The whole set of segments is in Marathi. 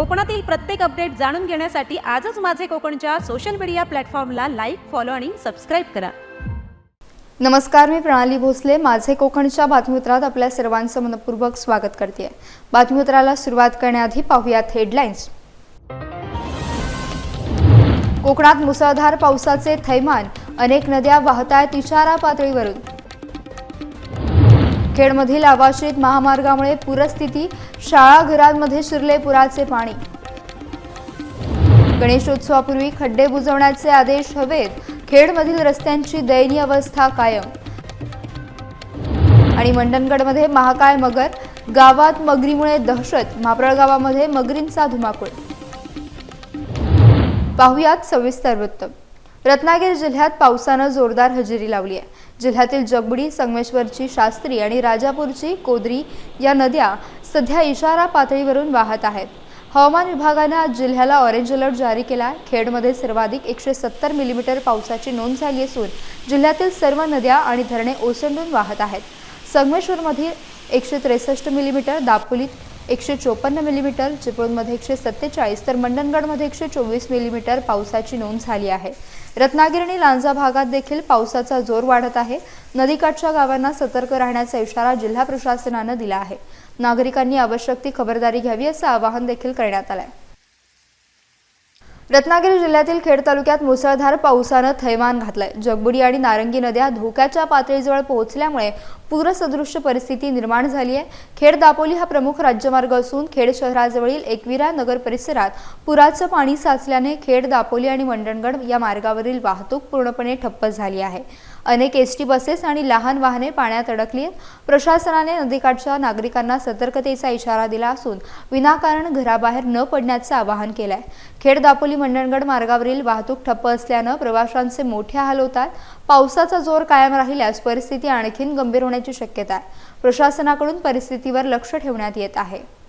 कोकणातील प्रत्येक अपडेट जाणून घेण्यासाठी आजच माझे कोकणच्या सोशल मीडिया प्लॅटफॉर्मला लाईक फॉलो आणि सबस्क्राईब करा. नमस्कार मी प्रणाली भोसले. माझे कोकणच्या बातमीपत्रात आपल्या सर्वांचं मनपूर्वक स्वागत करते. बातमीपत्राला सुरुवात करण्याआधी पाहूयात हेडलाईन्स कोकणात मुसळधार पावसाचे थैमान. अनेक नद्या वाहत आहेत इशारा पातळीवरून. खेडमधील आवाशित महामार्गामुळे पूरस्थिती शाळा घरांमध्ये शिरले पुराचे पाणी. गणेशोत्सवापूर्वी खड्डे बुजवण्याचे आदेश हवेत खेडमधील रस्त्यांची दयनीय अवस्था कायम. आणि मंडणगडमध्ये महाकाय मगर गावात मगरीमुळे दहशत मापरळ गावामध्ये मगरींचा धुमाकूळ. पाहुयात सविस्तर वृत्त. रत्नागिरी जिल्ह्यात पावसानं जोरदार हजेरी लावली आहे. जिल्ह्यातील जगबुडी संगमेश्वरची शास्त्री आणि राजापूरची कोदरी या नद्या सध्या इशारा पातळीवरून वाहत आहेत. हवामान विभागानं आज जिल्ह्याला ऑरेंज अलर्ट जारी केला आहे. खेडमध्ये सर्वाधिक एकशे सत्तर मिलीमीटर पावसाची नोंद झाली असून जिल्ह्यातील सर्व नद्या आणि धरणे ओसंडून वाहत आहेत. संगमेश्वरमध्ये एकशे त्रेसष्ट मिलीमीटर दापोलीत एकशे चोपन्न मिलीमीटर चिपळूणमध्ये एकशे सत्तेचाळीस तर मंडणगडमध्ये एकशे चोवीस मिलीमीटर पावसाची नोंद झाली आहे. रत्नागिरी आणि लांजा भागात देखील पावसाचा जोर वाढत आहे. नदीकाठच्या गावांना सतर्क राहण्याचा इशारा जिल्हा प्रशासनानं दिला आहे. नागरिकांनी आवश्यक ती खबरदारी घ्यावी असं आवाहन देखील करण्यात आलं आहे रत्नागिरी जिल्ह्यातील खेड तालुक्यात मुसळधार पावसानं थैमान घातलंय. जगबुडी आणि नारंगी नद्या धोक्याच्या पातळीजवळ पोहोचल्यामुळे पूरसदृश्य परिस्थिती निर्माण झाली आहे खेड दापोली हा प्रमुख राज्यमार्ग असून खेड शहराजवळील एकविरा नगर परिसरात पुराचं पाणी साचल्याने खेड दापोली आणि मंडणगड या मार्गावरील वाहतूक पूर्णपणे ठप्प झाली आहे. अनेक एस टी बसेस आणि लहान वाहने पाण्यात अडकली. आहेत प्रशासनाने नदीकाठच्या नागरिकांना सतर्कतेचा इशारा दिला असून विनाकारण घराबाहेर न पडण्याचं आवाहन केलं आहे खेड दापोली मंडणगड मार्गावरील वाहतूक ठप्प असल्यानं प्रवाशांचे मोठे हाल होतात. पावसाचा जोर कायम राहिल्यास परिस्थिती आणखीन गंभीर होण्याची शक्यता आहे. प्रशासनाकडून परिस्थितीवर लक्ष ठेवण्यात येत आहे.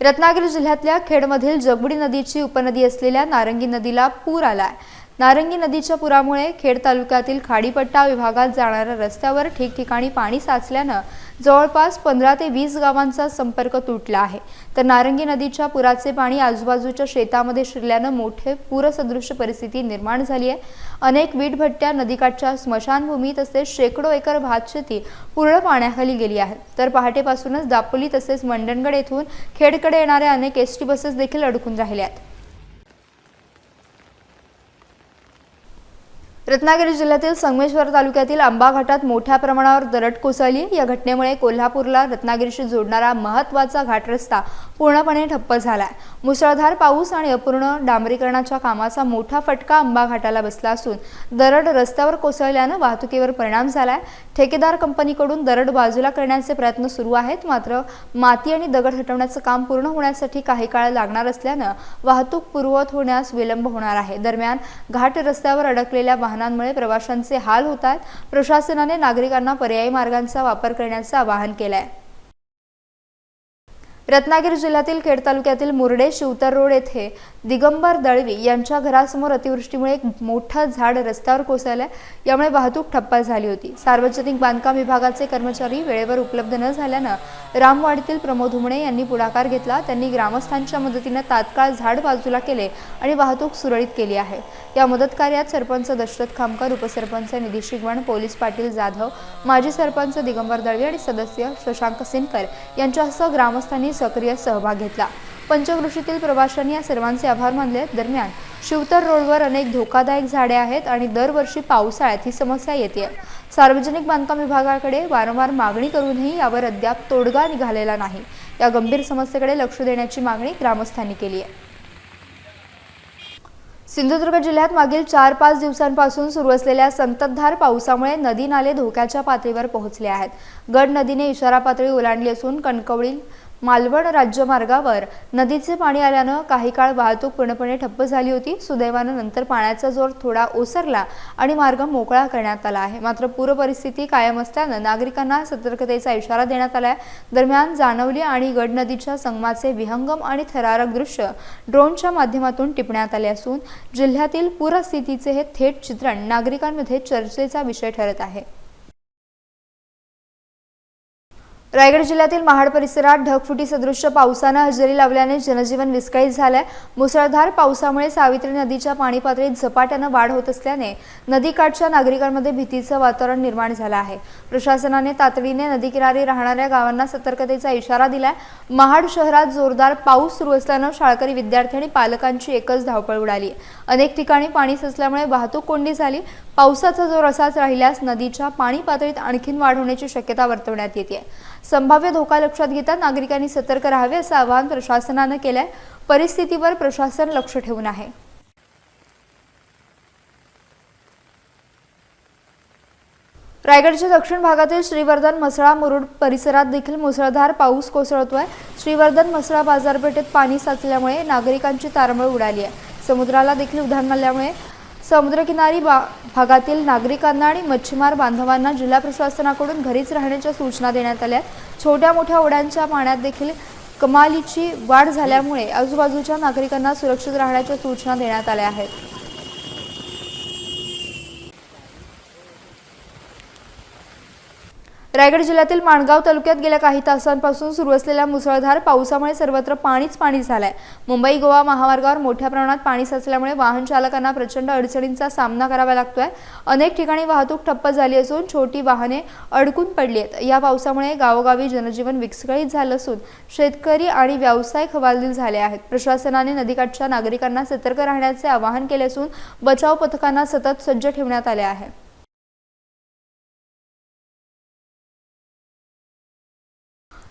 रत्नागिरी जिल्ह्यातल्या खेडमधील जगबुडी नदीची उपनदी असलेल्या नारंगी नदीला पूर आला आहे नारंगी नदीच्या पुरामुळे खेड तालुक्यातील खाडीपट्टा विभागात जाणाऱ्या रस्त्यावर ठिकठिकाणी पाणी साचल्यानं जवळपास पंधरा ते वीस गावांचा संपर्क तुटला आहे. तर नारंगी नदीच्या पुराचे पाणी आजूबाजूच्या शेतामध्ये शिरल्यानं मोठे पूरसदृश्य परिस्थिती निर्माण झाली आहे. अनेक वीटभट्ट्या नदीकाठच्या स्मशानभूमी तसेच शेकडो एकर भातशेती पूर्ण पाण्याखाली गेली आहे. तर पहाटेपासूनच दापोली तसेच मंडणगड येथून खेडकडे येणाऱ्या अनेक एस टी बसेस देखील अडकून राहिल्या आहेत. रत्नागिरी जिल्ह्यातील संगमेश्वर तालुक्यातील आंबा घाटात मोठ्या प्रमाणावर दरड कोसळली. या घटनेमुळे कोल्हापूरला रत्नागिरीशी जोडणारा महत्त्वाचा घाट रस्ता पूर्णपणे ठप्प झालाय. मुसळधार पाऊस आणि अपूर्ण डांबरीकरणाच्या कामाचा मोठा फटका आंबा घाटाला बसला असून दरड रस्त्यावर कोसळल्यानं वाहतुकीवर परिणाम झालाय. ठेकेदार कंपनीकडून दरड बाजूला करण्याचे प्रयत्न सुरू आहेत. मात्र माती आणि दगड हटवण्याचं काम पूर्ण होण्यासाठी काही काळ लागणार असल्यानं वाहतूक पूर्ववत होण्यास विलंब होणार आहे. दरम्यान घाट रस्त्यावर अडकलेल्या वाहन वाहनांमुळे प्रवाशांचे हाल होत आहेत प्रशासनाने नागरिकांना पर्यायी मार्गांचा वापर करण्याचं आवाहन केलं आहे रत्नागिरी जिल्ह्यातील खेड तालुक्यातील मुरडे शिवतर रोड येथे दिगंबर दळवी यांच्या घरासमोर अतिवृष्टीमुळे एक मोठं झाड रस्त्यावर कोसळलं यामुळे वाहतूक ठप्प झाली होती. सार्वजनिक बांधकाम विभागाचे कर्मचारी वेळेवर उपलब्ध न झाल्यानं रामवाडीतील प्रमोद हुमणे यांनी पुढाकार घेतला. त्यांनी ग्रामस्थांच्या मदतीनं तात्काळ झाड बाजूला केले आणि वाहतूक सुरळीत केली आहे. या मदत कार्यात सरपंच दशरथ खामकर उपसरपंच निधी शिगवण पोलीस पाटील जाधव माजी सरपंच दिगंबर दळवी आणि सदस्य शशांक सिनकर यांच्यासह ग्रामस्थांनी सक्रिय सहभाग घेतला. पंचकृषीतील प्रवाशांनी या सर्वांचे आभार मानले. दरम्यान शिवतर रोडवर अनेक धोकादायक झाडे आहेत आणि दरवर्षी पावसाळ्यात ही समस्या येते सार्वजनिक बांधकाम विभागाकडे वारंवार मागणी करूनही यावर अद्याप तोडगा निघालेला नाही. या गंभीर समस्येकडे लक्ष देण्याची मागणी ग्रामस्थांनी केली आहे. सिंधुदुर्ग जिल्ह्यात मागील चार पाच दिवसांपासून सुरू असलेल्या संततधार पावसामुळे नदी नाले धोक्याच्या पातळीवर पोहोचले आहेत. गड नदीने इशारा पातळी ओलांडली असून कणकवली मालवण राज्यमार्गावर नदीचे पाणी आल्यानं काही काळ वाहतूक पूर्णपणे ठप्प झाली होती. सुदैवानं नंतर पाण्याचा जोर थोडा ओसरला आणि मार्ग मोकळा करण्यात आला आहे. मात्र पूर परिस्थिती कायम असल्यानं नागरिकांना सतर्कतेचा इशारा देण्यात आला आहे दरम्यान जानवली आणि गड नदीच्या संगमाचे विहंगम आणि थरारक दृश्य ड्रोनच्या माध्यमातून टिपण्यात आले असून जिल्ह्यातील पूरस्थितीचे हे थेट चित्रण नागरिकांमध्ये चर्चेचा विषय ठरत आहे. रायगड जिल्ह्यातील महाड परिसरात ढगफुटी सदृश्य पावसानं हजेरी लावल्याने जनजीवन विस्कळीत झालंय. मुसळधार पावसामुळे सावित्री नदीच्या पाणी पातळीत झपाट्यानं वाढ होत असल्याने नदीकाठच्या नागरिकांमध्ये भीतीचं वातावरण निर्माण झालं आहे. प्रशासनाने तातडीने नदीकिनारी राहणाऱ्या गावांना सतर्कतेचा इशारा दिलाय. महाड शहरात जोरदार पाऊस सुरू असल्यानं शाळकरी विद्यार्थी आणि पालकांची एकच धावपळ उडाली. अनेक ठिकाणी पाणी साचल्यामुळे वाहतूक कोंडी झाली. पावसाचा जोर असाच राहिल्यास नदीच्या पाणी पातळीत आणखीन वाढ होण्याची शक्यता वर्तवण्यात येते संभाव्य धोका लक्षात घेता नागरिकांनी सतर्क राहावे असं आवाहन प्रशासनानं केलंय. परिस्थितीवर प्रशासन लक्ष ठेवून आहे. रायगडच्या दक्षिण भागातील श्रीवर्धन मसळा मुरुड परिसरात देखील मुसळधार पाऊस कोसळतोय. श्रीवर्धन मसळा बाजारपेठेत पाणी साचल्यामुळे नागरिकांची तारमळ उडाली आहे. समुद्राला देखील उधाण आल्यामुळे समुद्रकिनारी भागातील नागरिकांना आणि मच्छीमार बांधवांना जिल्हा प्रशासनाकडून घरीच राहण्याच्या सूचना देण्यात आल्या. छोट्या मोठ्या ओढ्यांच्या पाण्यात देखील कमालीची वाढ झाल्यामुळे आजूबाजूच्या नागरिकांना सुरक्षित राहण्याच्या सूचना देण्यात आल्या आहेत. रायगड जिल्ह्यातील माणगाव तालुक्यात गेल्या काही तासांपासून सुरू असलेल्या मुसळधार पावसामुळे सर्वत्र पाणीच पाणी झालंय. मुंबई गोवा महामार्गावर मोठ्या प्रमाणात पाणी साचल्यामुळे वाहन चालकांना प्रचंड अडचणींचा सामना करावा लागतोय. अनेक ठिकाणी वाहतूक ठप्प झाली असून छोटी वाहने अडकून पडली आहेत. या पावसामुळे गावोगावी जनजीवन विस्कळीत झालं असून शेतकरी आणि व्यावसायिक हवालदिल झाले आहेत. प्रशासनाने नदीकाठच्या नागरिकांना सतर्क राहण्याचे आवाहन केले असून बचाव पथकांना सतत सज्ज ठेवण्यात आले आहे.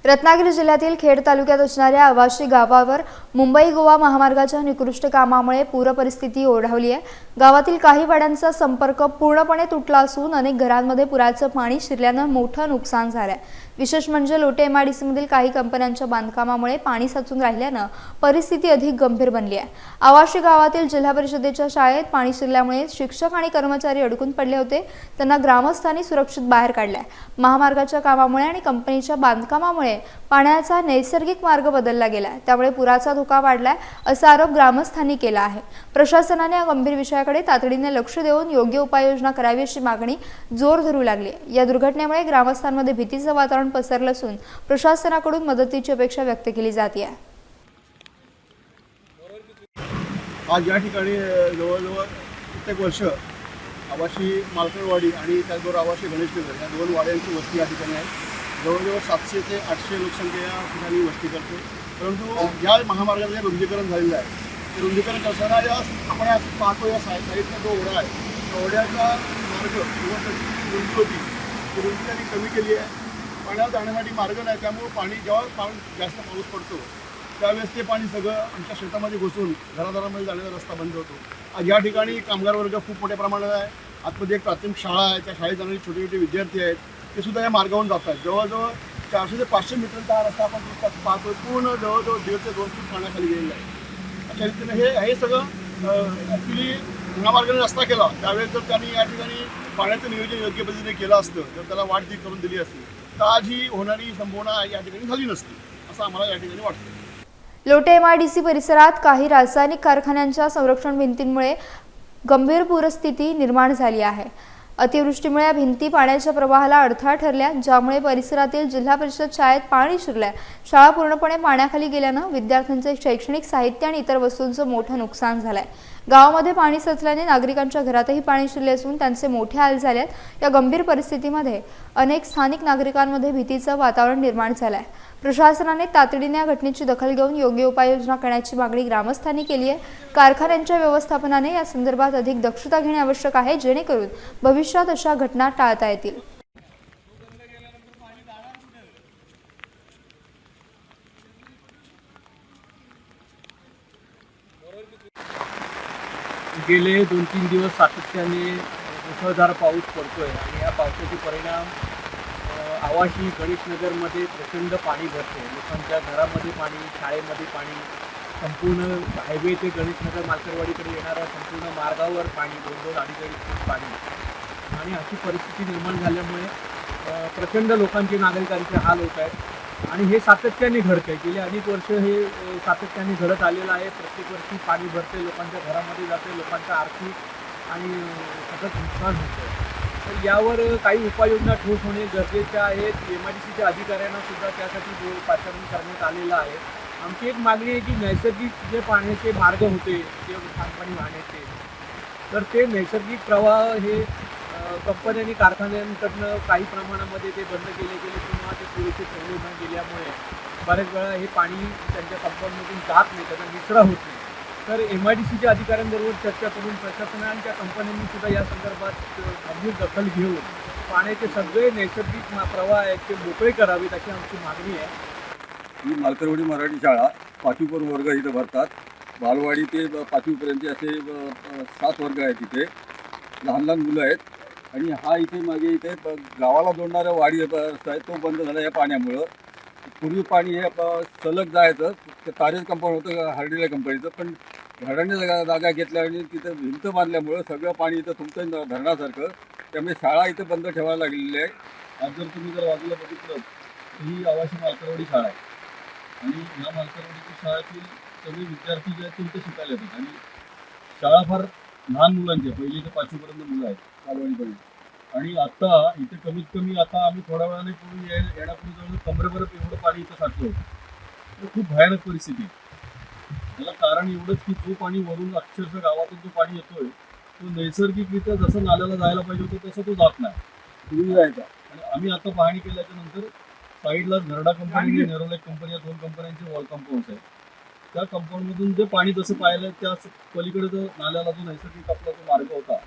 रत्नागिरी जिल्ह्यातील खेड तालुक्यात असणाऱ्या आवाशी गावावर मुंबई गोवा महामार्गाच्या निकृष्ट कामामुळे पूरपरिस्थिती ओढावली आहे. गावातील काही वाड्यांचा संपर्क पूर्णपणे तुटला असून अनेक घरांमध्ये पुराचं पाणी शिरल्यानं मोठं नुकसान झालंय. विशेष म्हणजे लोटे एम आय डी सीमधील काही कंपन्यांच्या बांधकामामुळे पाणी साचून राहिल्यानं परिस्थिती अधिक गंभीर बनली आहे. आवाशी गावातील जिल्हा परिषदेच्या शाळेत पाणी शिरल्यामुळे शिक्षक आणि कर्मचारी अडकून पडले होते. त्यांना ग्रामस्थांनी सुरक्षित बाहेर काढलाय. महामार्गाच्या कामामुळे आणि कंपनीच्या बांधकामामुळे पाण्याचा नैसर्गिक मार्ग बदलला गेला त्यामुळे पुराचा धोका वाढलाय असा आरोप ग्रामस्थांनी केला आहे. प्रशासनाने या गंभीर विषयाकडे तातडीने लक्ष देऊन योग्य उपाययोजना करावी अशी मागणी जोर धरू लागली. या दुर्घटनेमुळे ग्रामस्थांमध्ये भीतीचं वातावरण पसरलं असून प्रशासनाकडून मदतीची अपेक्षा व्यक्त केली जाते. आहे आज या ठिकाणी जवळजवळ कित्येक वर्ष आवाशी मालकरवाडी आणि त्याचबरोबर आवाशी गणेशनगर या दोन वाड्यांची वस्ती या ठिकाणी आहे. जवळजवळ सातशे ते आठशे लोकसंख्या या ठिकाणी वस्ती करते. परंतु या महामार्गाचं जे रुंदीकरण झालेलं आहे ते रुंदीकरण करताना या आपण पाहतो या साय साईडचा जो ओढा आहे त्या ओढ्याचा मार्ग किंवा त्याची रुंदी होती ती रुंदी त्यांनी कमी केली आहे. पाण्यात जाण्यासाठी मार्ग नाही त्यामुळं पाणी जेव्हा पाऊस जास्त पाऊस पडतो त्यावेळेस ते पाणी सगळं आमच्या शेतामध्ये घुसून घराघरामध्ये जाण्याचा रस्ता बंद होतो. या ठिकाणी कामगार वर्ग खूप मोठ्या प्रमाणात आहे. आतमध्ये एक प्राथमिक शाळा आहे त्या शाळेत जाणारे छोटे छोटे विद्यार्थी आहेत. ते सुद्धा या मार्गावरून जात आहेत. जवळजवळ चारशे ते पाचशे मीटरचा हा रस्ता आपण नुकताच पाहतो पूर्ण जवळजवळ दीड ते दोन फूट पाण्याखाली गेलेला आहे. अशा रीतीने हे हे सगळं ॲक्च्युली महामार्गाने रस्ता केला. त्यावेळेस जर त्यांनी या ठिकाणी पाण्याचं नियोजन योग्य पद्धतीने केलं असतं जर त्याला वाट ती करून दिली असती तर आज ही होणारी संभावना या ठिकाणी झाली नसती असं आम्हाला या ठिकाणी वाटतं. Lote M I D C परिसरात काही रासायनिक कारखान्यांच्या संरक्षण भिंतींमुळे गंभीर पूरस्थिती निर्माण झाली आहे. अतिवृष्टीमुळे या भिंती पाण्याच्या प्रवाहाला अडथळा ठरल्या ज्यामुळे परिसरातील जिल्हा परिषद शाळेत पाणी शिरलंय. शाळा पूर्णपणे पाण्याखाली गेल्यानं विद्यार्थ्यांचे शैक्षणिक साहित्य आणि इतर वस्तूंचं मोठं नुकसान झालंय. गावामध्ये पाणी साचल्याने नागरिकांच्या घरातही पाणी शिरले असून त्यांचे मोठे हाल झाले आहेत. या गंभीर परिस्थितीमध्ये अनेक स्थानिक नागरिकांमध्ये भीतीचं वातावरण निर्माण झालं आहे प्रशासनाने तातडीने या घटनेची दखल घेऊन योग्य उपाययोजना करण्याची मागणी ग्रामस्थांनी केली आहे. कारखान्यांच्या व्यवस्थापनाने या संदर्भात अधिक दक्षता घेणे आवश्यक आहे जेणेकरून भविष्यात अशा घटना टाळता येतील. गेले दोन तीन दिवस सातत्याने मुसळधार पाऊस पडतोय आणि या पावसाचे परिणाम आवाशी गणेशनगरमध्ये प्रचंड पाणी भरते. लोकांच्या घरामध्ये पाणी शाळेमध्ये पाणी संपूर्ण हायवे ते गणेशनगर मालकरवाडीकडे येणाऱ्या संपूर्ण मार्गावर पाणी दोन दोन अडीच अडीच फूट पाणी. आणि अशी परिस्थिती निर्माण झाल्यामुळे प्रचंड लोकांचे नागरिकांचे हाल होत आहेत. आणि हे सातत्याने घडतंय. गेली अनेक वर्ष हे सातत्याने घडत आलेलं आहे. प्रत्येक वर्षी पाणी भरते लोकांच्या घरामध्ये जाते लोकांचं आर्थिक आणि सतत नुकसान होतं तर यावर काही उपाययोजना ठोस होणे गरजेचे आहेत. एम आय डी सीच्या अधिकाऱ्यांना सुद्धा त्यासाठी जो पाचारण करण्यात आलेलं आहे. आमची एक मागणी आहे की नैसर्गिक जे पाण्याचे मार्ग होते ते सांडपाणी वाहण्याचे तर ते नैसर्गिक प्रवाह हे कंपन्यांनी कारखान्यांकडनं काही प्रमाणामध्ये ते बंद केले गेले किंवा ते पुरेसे ठेवले न गेल्यामुळे बऱ्याच वेळा हे पाणी त्यांच्या कंपनीमधून जात नाही त्याचा निचरा होत नाही. तर एम आय डी सीच्या अधिकाऱ्यांबरोबर चर्चा करून प्रशासनाच्या कंपन्यांनी सुद्धा या संदर्भात गंभीर दखल घेऊन पाण्याचे सगळे नैसर्गिक प्रवाह आहेत ते मोकळे करावेत अशी आमची मागणी आहे. ही मालकरवाडी मराठी शाळा पाचवीपर्यंत वर्ग इथं भरतात. बालवाडी ते पाचवीपर्यंत असे सात वर्ग आहेत तिथे लहान लहान मुलं आहेत. आणि हा इथे मागे इथे ब- गावाला जोडणारा वाडी ब- रस्ता आहे तो बंद झाला या पाण्यामुळं. पूर्वी पाणी हे ब- सलग जायचं ते तारेच कंपाऊंड होतं हर्डिला कंपनीचं पण धरणाने जागा जागा घेतल्या आणि तिथं भिंत बांधल्यामुळं सगळं पाणी इथं तुमचं न- धरणासारखं त्यामुळे शाळा इथं बंद ठेवायला लागलेली आहे. आज जर तुम्ही जर बाजूला बघितलं तर ही आवाशी मालकरवाडी शाळा आहे. आणि ह्या मालकरवाडीच्या शाळेतील सगळे विद्यार्थी जे आहेत ते इथे शिकायला येतात. आणि शाळा फार लहान मुलांची आहे पहिली ते पाचवीपर्यंत मुलं आहेत बालवाडीपर्यंत. आणि आता इथे कमीत कमी आता आम्ही थोड्या वेळाने पूर्वी ये- येण्यापूर्वी जवळ कमरेपर्यंत एवढं पाणी इथं साचलं होतं. तर खूप भयानक परिस्थिती आहे. त्याला कारण एवढंच की जो पाणी वरून अक्षरशः गावातून जो पाणी येतोय तो नैसर्गिकरित्या जसं नाल्याला जायला पाहिजे होतं तसं तो जात नाही. पूर्वी जायचा. आणि आम्ही आता पाहणी केल्याच्यानंतर साईडला नरडा कंपनी नेरोलेक कंपनी या दोन कंपन्यांचे वॉल कंपाऊंड्स आहेत. त्या कंपाऊंडमधून जे पाणी जसं पाहिलं त्या पलीकडे जो नाल्याला जो नैसर्गिक आपला जो मार्ग होता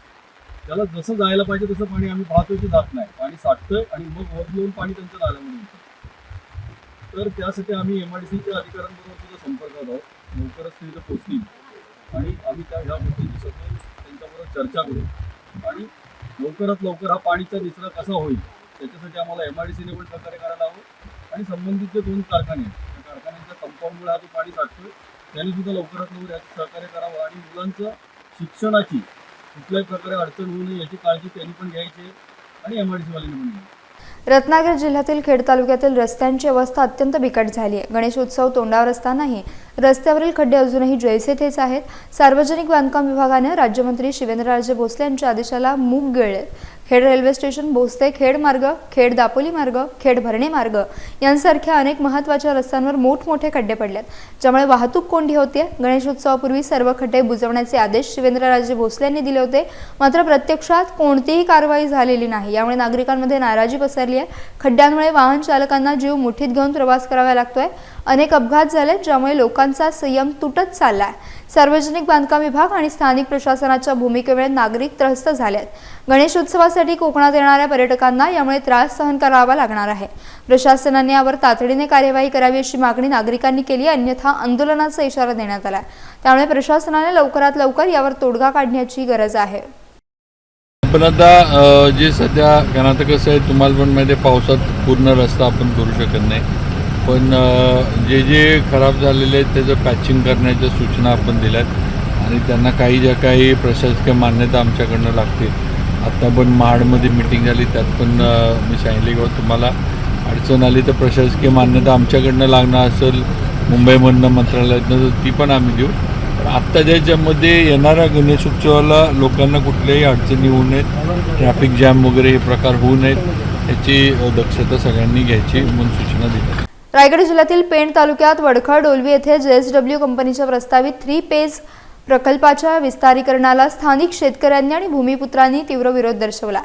त्याला जसं जायला पाहिजे तसं पाणी आम्ही पाहतोय की जात नाही. पाणी साठतंय आणि मग वर येऊन पाणी त्यांच्या नाल्यामध्ये येतं. तर त्यासाठी आम्ही एम आय डी सीच्या अधिकाऱ्यांबरोबर सुद्धा संपर्कात आहोत. लवकरच ते इथं आणि आम्ही त्या ह्या गोष्टींची सगळं त्यांच्याबरोबर चर्चा करू. आणि लवकरात लवकर हा पाणीचा निचरा कसा होईल त्याच्यासाठी आम्हाला एम आय डी सीने पण सहकार्य करायला हवं. आणि संबंधित जे दोन कारखाने आहेत त्या कारखान्यांच्या हा जो पाणी साठतोय त्यांनी सुद्धा लवकरात लवकर याचं सहकार्य करावं आणि मुलांचं शिक्षणाची कुठल्याही प्रकारे अडचण होऊ नये याची काळजी त्यांनी पण घ्यायची आणि एम आय डी सीवाल्यांनी पण घ्यायची. रत्नागिरी जिल्ह्यातील खेड तालुक्यातील रस्त्यांची अवस्था अत्यंत बिकट झाली आहे. गणेशोत्सव तोंडावर असतानाही रस्त्यावरील खड्डे अजूनही जैसे तेच आहेत. सार्वजनिक बांधकाम विभागाने राज्यमंत्री शिवेंद्रराजे भोसले यांच्या आदेशाला मूग गिळले. खेड रेल्वे स्टेशन भोसते खेड मार्ग खेड दापोली मार्ग खेड भरणे मार्ग यांसारख्या अनेक महत्त्वाच्या रस्त्यांवर मोठमोठे खड्डे पडलेत ज्यामुळे वाहतूक कोंडी होते गणेशोत्सवापूर्वी सर्व खड्डे बुजवण्याचे आदेश शिवेंद्रराजे भोसले यांनी दिले होते. मात्र प्रत्यक्षात कोणतीही कारवाई झालेली नाही. यामुळे नागरिकांमध्ये नाराजी पसरली आहे खड्ड्यांमुळे वाहन चालकांना जीव मुठीत घेऊन प्रवास करावा लागतोय. अनेक अपघात झाले ज्यामुळे लोकांचा संयम तुटत चालला आहे सार्वजनिक बांधकाम विभाग आणि स्थानिक प्रशासनाच्या भूमिकेमुळे नागरिक त्रस्त झाले आहेत गणेशोत्सवासाठी कोकणात येणाऱ्या पर्यटकांना यामुळे त्रास सहन करावा लागणार आहे. प्रशासनाने यावर तातडीने कार्यवाही करावी अशी मागणी नागरिकांनी केली अन्यथा आंदोलनाचा इशारा देण्यात आला त्यामुळे प्रशासनाने लवकरात लवकर यावर तोडगा काढण्याची गरज आहे. पण आता जे सध्या कारण कसं आहे तुम्हाला पण माहिती आहे पावसात पूर्ण रस्ता आपण करू शकत नाही. पण जे जे खराब झालेले आहेत त्याचं पॅचिंग करण्याच्या सूचना आपण दिल्यात. आणि त्यांना काही ज्या काही प्रशासकीय मान्यता आमच्याकडनं लागते आत्ता पण महाडमध्ये मिटिंग झाली त्यात पण मी सांगितले की तुम्हाला अडचण आली तर प्रशासकीय मान्यता आमच्याकडनं लागणार असेल मुंबईमधनं मंत्रालयातनं तर ती पण आम्ही देऊ. पण आत्ता ज्याच्यामध्ये येणाऱ्या गणेश उत्सवाला लोकांना कुठल्याही अडचणी होऊ नयेत ट्रॅफिक जॅम वगैरे हे प्रकार होऊ नयेत याची दक्षता सगळ्यांनी घ्यायची म्हणून सूचना दिली रायगड जिल्ह्यातील पेण तालुक्यात वडखळ डोलवी येथे जेएसडब्ल्यू कंपनीच्या प्रस्तावित थ्री पेज प्रकल्पाच्या विस्तारीकरणाला स्थानिक शेतकऱ्यांनी आणि भूमिपुत्रांनी तीव्र विरोध दर्शवला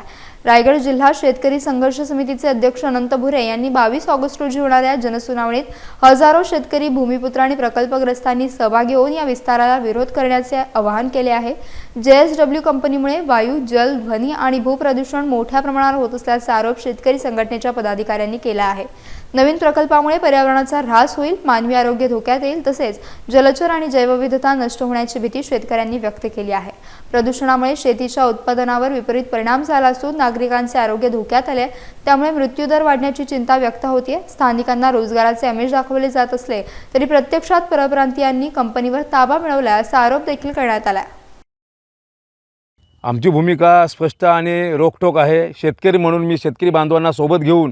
रायगड जिल्हा शेतकरी संघर्ष समितीचे अध्यक्ष अनंत भुरे यांनी बावीस ऑगस्ट रोजी होणाऱ्या जनसुनावणीत हजारो शेतकरी भूमिपुत्र आणि प्रकल्पग्रस्तांनी सहभागी होऊन या विस्ताराला विरोध करण्याचे आवाहन केले आहे. जेएसडब्ल्यू कंपनीमुळे वायू जल ध्वनी आणि भूप्रदूषण मोठ्या प्रमाणावर होत असल्याचा आरोप शेतकरी संघटनेच्या पदाधिकाऱ्यांनी केला आहे. नवीन प्रकल्पामुळे पर्यावरणाचा ऱ्हास होईल मानवी आरोग्य धोक्यात येईल तसेच जलचर आणि जैवविधता नष्ट होण्याची भीती शेतकऱ्यांनी व्यक्त केली आहे. प्रदूषणामुळे शेतीच्या उत्पादनावर विपरीत परिणाम झाला असून नागरिकांचे आरोग्य धोक्यात आले त्यामुळे मृत्यूदर वाढण्याची चिंता व्यक्त होतीये. स्थानिकांना रोजगाराचे आमिष दाखवले जात असले तरी प्रत्यक्षात परप्रांतीयांनी कंपनीवर ताबा मिळवला असा आरोप देखील करण्यात आला आमची भूमिका स्पष्ट आणि रोखठोक आहे. शेतकरी म्हणून मी शेतकरी बांधवांना सोबत घेऊन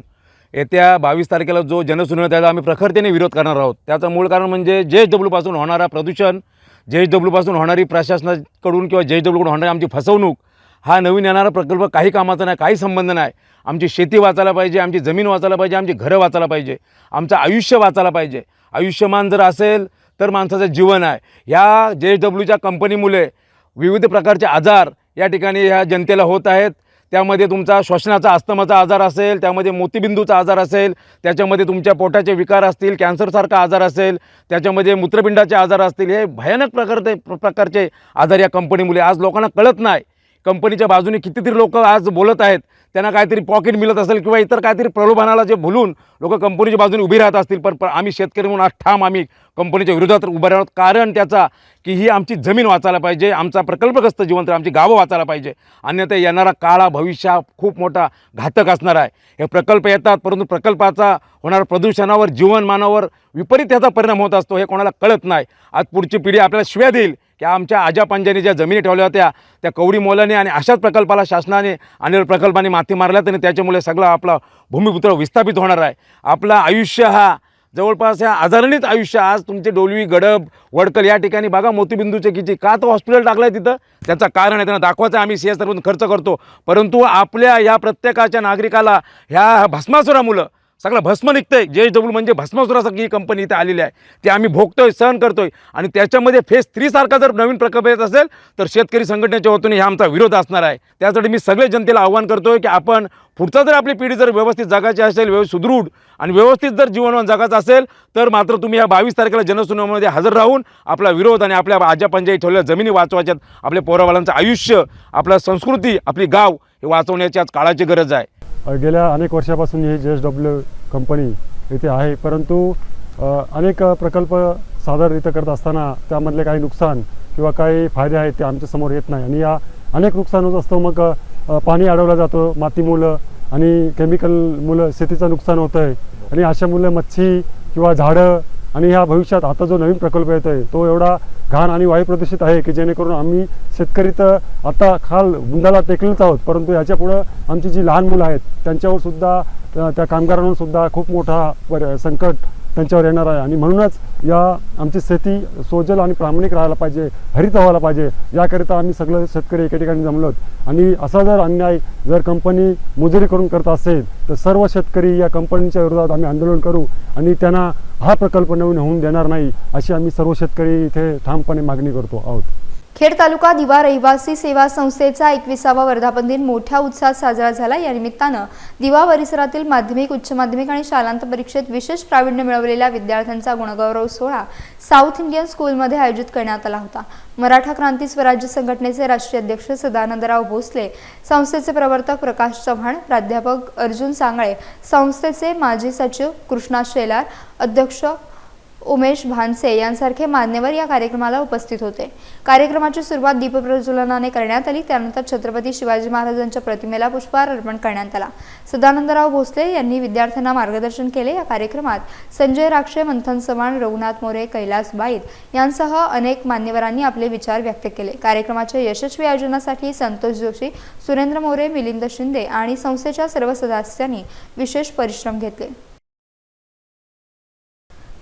येत्या बावीस तारखेला जो जनसुनावणी त्याचा आम्ही प्रखरतेने विरोध करणार आहोत. त्याचं मूळ कारण म्हणजे जे एच डब्ल्यूपासून होणारा प्रदूषण जे एच डब्ल्यूपासून होणारी प्रशासनाकडून किंवा जे एच डब्ल्यूकडून होणारी आमची फसवणूक हा नवीन येणारा प्रकल्प काही कामाचा नाही काही संबंध नाही. आमची शेती वाचायला पाहिजे आमची जमीन वाचायला पाहिजे आमची घरं वाचायला पाहिजे आमचं आयुष्य वाचायला पाहिजे. आयुष्यमान जर असेल तर माणसाचं जीवन आहे. ह्या जे एच डब्ल्यूच्या कंपनीमुळे विविध प्रकारचे आजार या ठिकाणी ह्या जनतेला होत आहेत. त्यामध्ये तुमचा श्वसनाचा अस्तमाचा आजार असेल त्यामध्ये मोतीबिंदूचा आजार असेल त्याच्यामध्ये तुमच्या पोटाचे विकार असतील कॅन्सरसारखा आजार असेल त्याच्यामध्ये मूत्रपिंडाचे आजार असतील हे भयानक प्रकारचे प्रकारचे आजार या कंपनीमुळे आज लोकांना कळत नाही. कंपनीच्या बाजूने कितीतरी लोक आज बोलत आहेत त्यांना काहीतरी पॉकेट मिळत असेल किंवा इतर काहीतरी प्रलोभनाला जे भुलून लोक कंपनीच्या बाजूने उभी राहत असतील पण पण आम्ही शेतकरी म्हणून आज ठाम आम्ही कंपनीच्या विरोधात उभं राहतो कारण त्याचा की ही आमची जमीन वाचायला पाहिजे आमचा प्रकल्पग्रस्त जिवंत आमची गावं वाचायला पाहिजे. अन्यथा येणारा काळा भविष्य खूप मोठा घातक असणार आहे. हे प्रकल्प येतात परंतु प्रकल्पाचा होणारा प्रदूषणावर जीवनमानावर विपरीत त्याचा परिणाम होत असतो हे कोणाला कळत नाही. आज पुढची पिढी आपल्याला शिव्या देईल की आमच्या आजा ज्या जमिनी ठेवल्या होत्या त्या कवडी मोलाने आणि अशाच प्रकल्पाला शासनाने आणि प्रकल्पाने माती मारल्यात आणि त्याच्यामुळे सगळं आपला भूमिपुत्र विस्थापित होणार आहे. आपलं आयुष्य हा जवळपास ह्या आजारानेच आयुष्य आज तुमचे डोलवी गडब वडकल या ठिकाणी बघा मोतीबिंदूचे किती का तो हॉस्पिटल टाकलं आहे तिथं? त्याचं कारण आहे त्यांना दाखवायचं आम्ही सी एस खर्च करतो. परंतु आपल्या या प्रत्येकाच्या नागरिकाला ह्या भस्मासुरामुळं सगळं भस्म निघतंय. जे डब्ल्यू म्हणजे भस्मसुरासारखी ही कंपनी इथे आलेली आहे. ती आम्ही भोगतोय सहन करतोय. आणि त्याच्यामध्ये फेस थ्रीसारखा जर नवीन प्रकल्प येत असेल तर शेतकरी संघटनेच्या वतीने हा आमचा विरोध असणार आहे. त्यासाठी मी सगळे जनतेला आव्हान करतोय की आपण पुढचा जर आपली पिढी जर व्यवस्थित जगायची असेल व्यवस्थित सुदृढ आणि व्यवस्थित जर जीवनमान जगायचं असेल तर मात्र तुम्ही या बावीस तारखेला जनसुनावणीमध्ये हजर राहून आपला विरोध आणि आपल्या आजा ठेवलेल्या जमिनी वाचवायच्यात आपल्या पोरावालांचं आयुष्य आपला संस्कृती आपली गाव हे वाचवण्याची आज काळाची गरज आहे. गेल्या अनेक वर्षापासून ही जे एस डब्ल्यू कंपनी इथे आहे परंतु अनेक प्रकल्प सादर इथं करत असताना त्यामधले काही नुकसान किंवा काही फायदे आहेत ते आमच्यासमोर येत नाही. आणि या अनेक नुकसान होत असतं मग पाणी अडवलं जातं मातीमुळं आणि केमिकल मुलं शेतीचं नुकसान होतं आहे आणि अशामुळे मच्छी किंवा झाडं आणि ह्या भविष्यात आता जो नवीन प्रकल्प येतो आहे तो एवढा घाण आणि वायू प्रदूषित आहे की जेणेकरून आम्ही शेतकरी तर आता खाल बुंदाला टेकलेच आहोत परंतु ह्याच्या पुढं आमची जी लहान मुलं आहेत त्यांच्यावर सुद्धा त्या कामगारांवर सुद्धा खूप मोठा संकट त्यांच्यावर येणार आहे. आणि म्हणूनच या आमची शेती सोजल आणि प्रामाणिक राहायला पाहिजे हरित व्हायला पाहिजे याकरिता आम्ही सगळे शेतकरी एके ठिकाणी जमलोत. आणि असा जर अन्याय जर कंपनी मजुरी करून करत असेल तर सर्व शेतकरी या कंपनीच्या विरोधात आम्ही आंदोलन करू आणि त्यांना हा प्रकल्प नवीन होऊन देणार नाही अशी आम्ही सर्व शेतकरी इथे ठामपणे मागणी करतो. आहोत. खेड तालुका दिवा रहिवासी सेवा संस्थेचा एकविसावा वर्धापन दिन मोठ्या उत्साहात साजरा झाला. या निमित्तानं दिवा परिसरातील माध्यमिक उच्च माध्यमिक आणि शालांत परीक्षेत विशेष प्रावीण्य मिळवलेल्या विद्यार्थ्यांचा गुणगौरव सोहळा साऊथ इंडियन स्कूलमध्ये आयोजित करण्यात आला होता. मराठा क्रांती स्वराज्य संघटनेचे राष्ट्रीय अध्यक्ष सदानंदराव भोसले संस्थेचे प्रवर्तक प्रकाश चव्हाण प्राध्यापक अर्जुन सांगळे संस्थेचे माजी सचिव कृष्णा शेलार अध्यक्ष उमेश भानसे यांसारखे मान्यवर या कार्यक्रमाला उपस्थित होते. कार्यक्रमाची सुरुवात दीपप्रज्वलनाने करण्यात आली. त्यानंतर छत्रपती शिवाजी महाराजांच्या प्रतिमेला पुष्पहार अर्पण करण्यात आला. सदानंदराव भोसले यांनी विद्यार्थ्यांना मार्गदर्शन केले. या कार्यक्रमात संजय राक्षे मंथन चव्हाण रघुनाथ मोरे कैलास बाईत यांसह अनेक मान्यवरांनी आपले विचार व्यक्त केले. कार्यक्रमाच्या यशस्वी आयोजनासाठी संतोष जोशी सुरेंद्र मोरे मिलिंद शिंदे आणि संस्थेच्या सर्व सदस्यांनी विशेष परिश्रम घेतले.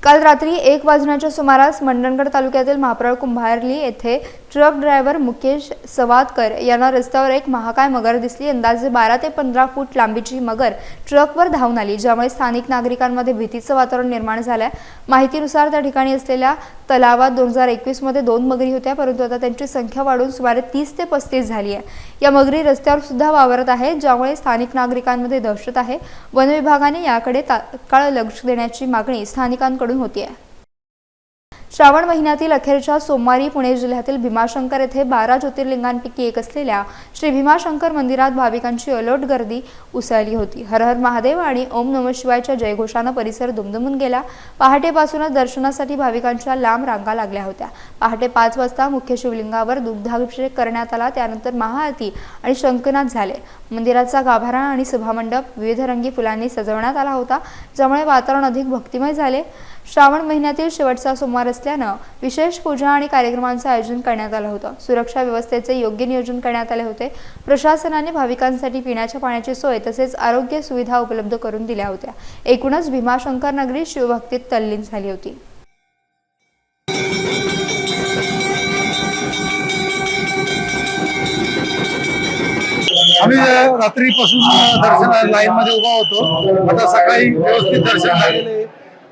काल रात्री एक वाजण्याच्या सुमारास मंडणगड तालुक्यातील महाप्रळ कुंभारली येथे ट्रक ड्रायव्हर मुकेश सवादकर यांना रस्त्यावर एक महाकाय मगर दिसली. अंदाजे बारा ते पंधरा फूट लांबीची मगर ट्रकवर धावून आली ज्यामुळे स्थानिक नागरिकांमध्ये भीतीचं वातावरण निर्माण झालंय. माहितीनुसार त्या ठिकाणी असलेल्या तलावात दोन हजार एकवीसमध्ये दोन मगरी होत्या परंतु आता त्यांची संख्या वाढून सुमारे तीस ते पस्तीस झाली आहे. या मगरी रस्त्यावर सुद्धा वावरत आहेत ज्यामुळे स्थानिक नागरिकांमध्ये दहशत आहे. वन विभागाने याकडे तात्काळ लक्ष देण्याची मागणी स्थानिकांकडून होती आहे श्रावण महिन्यातील अखेरच्या सोमवारी पुणे जिल्ह्यातील भीमाशंकर येथे बारा ज्योतिर्लिंगांपैकी एक असलेल्या श्री भीमाशंकर मंदिरात भाविकांची अलोट गर्दी उसळली होती. हर हर महादेव आणि ओम नम शिवायच्या जयघोषानं परिसर दुमदुमून गेला. पहाटेपासूनच दर्शनासाठी भाविकांच्या लांब रांगा लागल्या होत्या. पहाटे पाच वाजता मुख्य शिवलिंगावर दुग्धाभिषेक करण्यात आला. त्यानंतर महाआरती आणि शंकनाथ झाले. मंदिराचा गाभारा आणि सभामंडप विविध रंगी फुलांनी सजवण्यात आला होता. ज्यामुळे वातावरण अधिक भक्तिमय झाले. श्रावण महिन्यातील शेवटचा सोमवार असल्यानं विशेष पूजा आणि कार्यक्रमांचं आयोजन करण्यात आलं होतं. सुरक्षा व्यवस्थेचे योग्य नियोजन करण्यात आले होते. प्रशासनाने भाविकांसाठी पिण्याच्या पाण्याची सोय तसेच आरोग्य सुविधा उपलब्ध करून दिल्या होत्या. एकूणच भीमाशंकर नगरी शिवभक्तीत तल्लीन झाली होती. आम्ही रात्रीपासून दर्शन लाईनमध्ये उभा होतो. आता सकाळी व्यवस्थित दर्शन झालेले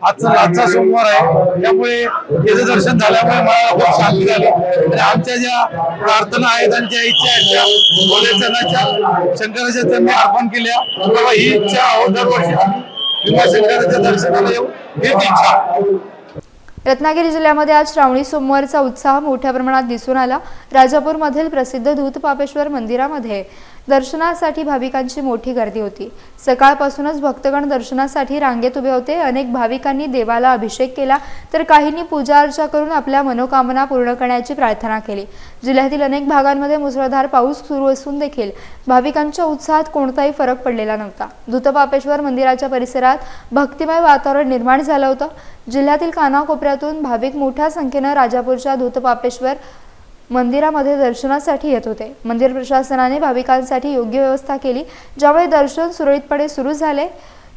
आजचा आजचा सोमवार आहे. त्यामुळे त्याचं दर्शन झाल्यामुळे मला खूप शांती झाली. आणि आमच्या ज्या प्रार्थना आहेत आणि ज्या इच्छा आहेत त्या भोलेचरणाच्या शंकराच्या त्यांनी अर्पण केल्या. तेव्हा ही इच्छा दरवर्षी किंवा शंकराच्या दर्शनाला येऊ हीच इच्छा. रत्नागिरी जिल्ह्यामध्ये आज श्रावणी सोमवारचा उत्साह मोठ्या प्रमाणात दिसून आला. राजापूरमधील प्रसिद्ध धूतपापेश्वर मंदिरामध्ये दर्शनासाठी भाविकांची मोठी गर्दी होती. सकाळपासूनच भक्तगण दर्शनासाठी रांगेत उभे होते. अनेक भाविकांनी देवाला अभिषेक केला तर काहींनी पूजा अर्चा करून आपल्या मनोकामना पूर्ण करण्याची प्रार्थना केली. जिल्ह्यातील अनेक भागांमध्ये मुसळधार पाऊस सुरू असून देखील भाविकांच्या उत्साहात कोणताही फरक पडलेला नव्हता. धुतपापेश्वर मंदिराच्या परिसरात भक्तिमय वातावरण निर्माण झालं होतं. जिल्ह्यातील कानाकोपऱ्यातून भाविक मोठ्या संख्येनं राजापूरच्या धूतपापेश्वर मंदिरामध्ये दर्शनासाठी येत होते. मंदिर प्रशासनाने भाविकांसाठी योग्य व्यवस्था केली ज्यामुळे दर्शन सुरळीतपणे सुरू झाले.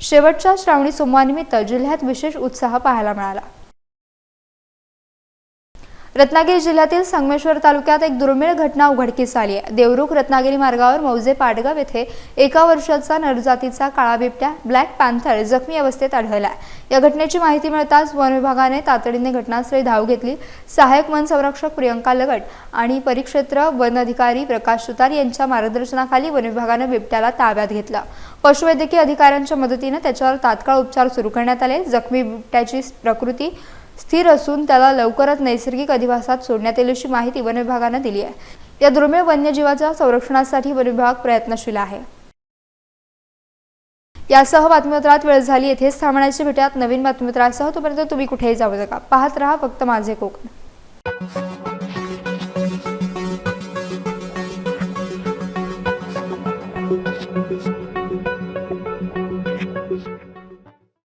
शेवटच्या श्रावणी सोमवारनिमित्त जिल्ह्यात विशेष उत्साह पाहायला मिळाला. रत्नागिरी जिल्ह्यातील संगमेश्वर तालुक्यात एक दुर्मिळ घटना उघडकीस आली आहे. देवरुख रत्नागिरी मार्गावर मौजे पाडगाव येथे एका वर्षाचा नरजातीचा काळा बिबट्या ब्लॅक पॅन्थर जखमी अवस्थेत आढळला आहे. या घटनेची माहिती मिळताच वन विभागाने तातडीने घटनास्थळी धाव घेतली. सहाय्यक वन संरक्षक प्रियंका लगट आणि परिक्षेत्र वन अधिकारी प्रकाश सुतार यांच्या मार्गदर्शनाखाली वन विभागाने बिबट्याला ताब्यात घेतलं. पशुवैद्यकीय अधिकाऱ्यांच्या मदतीने त्याच्यावर तात्काळ उपचार सुरू करण्यात आले. जखमी बिबट्याची प्रकृती स्थिर असून त्याला लवकरच नैसर्गिक अधिवासात सोडण्यात येईल अशी माहिती वन विभागानं दिली आहे. या दुर्मिळ वन्यजीवाच्या संरक्षणासाठी वन विभाग प्रयत्नशील आहे. यासह बातमीपत्रात वेळ झाली. येथेच थांबण्याची भेटात नवीन बातमीपत्रासह तोपर्यंत तुम्ही कुठेही जाऊ नका. पाहत राहा फक्त माझे कोकण.